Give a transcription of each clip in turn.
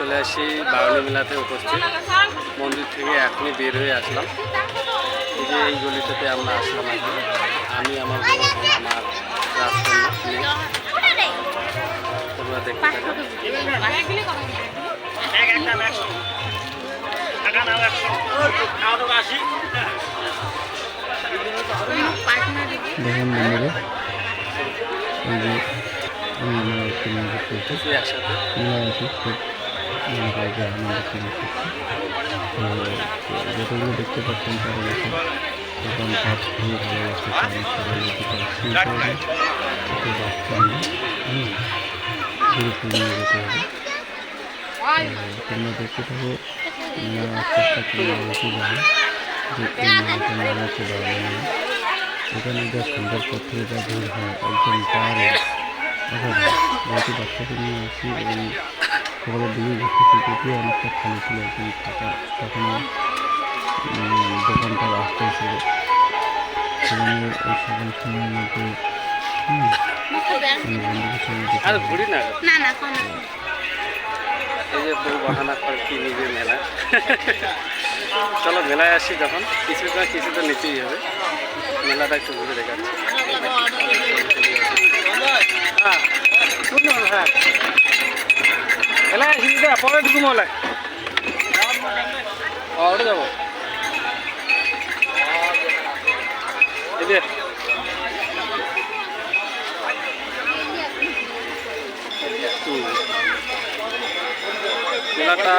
চলে আসি বারণী মেলাতে উপস্থিত। মন্দির থেকে এখনই বের হয়ে আসলাম। এই যে এই গলিটাতে আমরা আসলাম আমি আমার বড় বোন, আমার রাজকন্যা। তোমরা দেখতে থাকো। বন্ধুরা এই যে আমি আমার একটি মন্দির একসাথে মেলা আছে ফিল করছি যতগুলো দেখতে পাচ্ছেন তারা গেছে দোকান পাট খুবই ভালো লাগছে সবাই বাচ্চা নিয়ে ঘুরে নিয়ে যেতে হবে তোমরা দেখতে থাকো আস্তে আস্তে তোমরা হচ্ছে বারো এখানে যা সন্ধ্যার পর থেকে যা ভিড় হয় একদম পাহাড়ে বাচ্চাকে নিয়ে আসি এবং সকালের দিকে ঘুরতেছি যদিও অনেকটা খালি ছিল একদম ফাঁকা তখনও উম, দোকানপাট আসতেই ছিল। সেখানে ওই সকাল সময়ের মধ্যে চলো মেলায় আসি যখন। কিছু না কিছু তো নিতেই হবে। মেলাটা একটু ঘুরে দেখাচ্ছি হ্যাঁ শুনুন হ্যাঁ দিদা পরে ঢুকুম হলে ওটা যাব। মেলাটা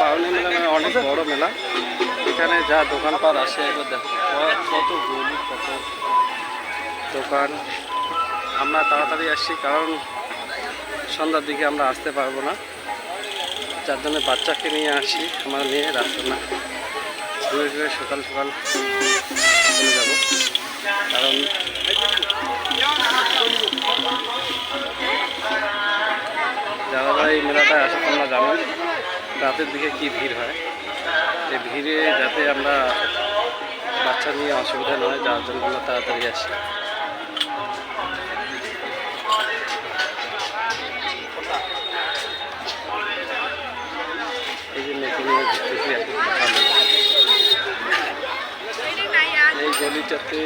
বাউনি মেলা মানে অনেক বড় মেলা। এখানে যা দোকানপাট আসে একবার দেখো। কত গলি কত দোকান। আমরা তাড়াতাড়ি আসছি, কারণ সন্ধ্যার দিকে আমরা আসতে পারব না। যার জন্য বাচ্চাকে নিয়ে আসি, আমার মেয়ে রাস্তা না ঘুরে ঘুরে সকাল সকাল চলে যাব। কারণ যারা এই মেলাটায় আসে তোমরা জানো, রাতের দিকে কি ভিড় হয়। এই ভিড়ে যাতে আমরা বাচ্চা নিয়ে অসুবিধা না হয়, যার জন্য তাড়াতাড়ি আসি। এই গলিটাতে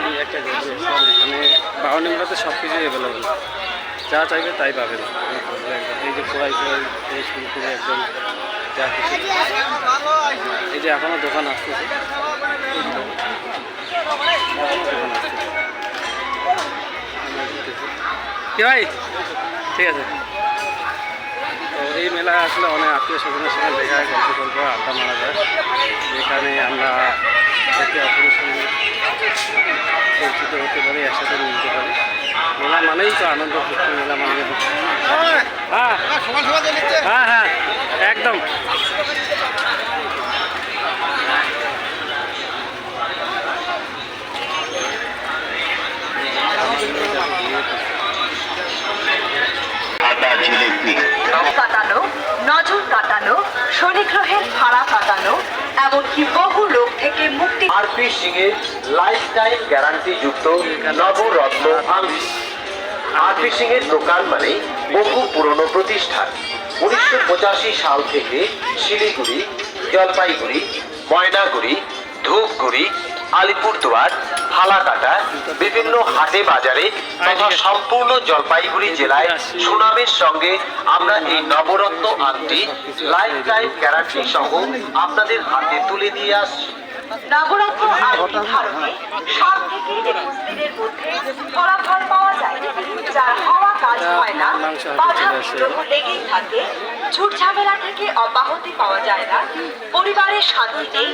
এই একটা গলি এখানে বাউনি মেলাতে সব কিছুই অ্যাভেলেবল যা চাইবে তাই পাবেন। এই যে পোড়াই পোড়াই থেকে শুরু করে একদম যা কিছু। এই যে এখনও দোকান আসতেছে। কি ভাই? ঠিক আছে। তো এই মেলায় আসলে অনেক আত্মীয় স্বজনের সঙ্গে দেখা হয় গল্প গল্প আড্ডা মারা যায়। যেখানে আমরা একে অপরের সঙ্গে পরিচিত হতে পারি একসাথে মিলতে পারি। মেলা মানেই তো আনন্দ ফুর্তি মেলা মানে হ্যাঁ হ্যাঁ হ্যাঁ একদম। সিং এর লাইফ টাইম গ্যারান্টি যুক্ত নবরত্ন আংশ আরপি সিং দোকান মানে বহু পুরনো প্রতিষ্ঠান। উনিশশো পঁচাশি সাল থেকে শিলিগুড়ি, জলপাইগুড়ি, ময়নাগুড়ি, ধূপগুড়ি, আলিপুরদুয়ার, ফালাকাটা, বিভিন্ন হাটে বাজারে তথা সম্পূর্ণ জলপাইগুড়ি জেলায় সুনামের সঙ্গে আমরা এই নবরত্ন আংটি লাইফ টাইম গ্যারান্টি সহ আপনাদের হাতে তুলে দিয়ে আসছি। নবরত্ন আরতি সাত থেকে একুশ মধ্যে ফলাফল পাওয়া যায়, যার হওয়া কাজ হয় না, বাধা বিগ্রহ লেগেই থাকে ঝুট ঝামেলা থেকে অব্যাহতি পাওয়া যায় না, পরিবারের শান্তি নেই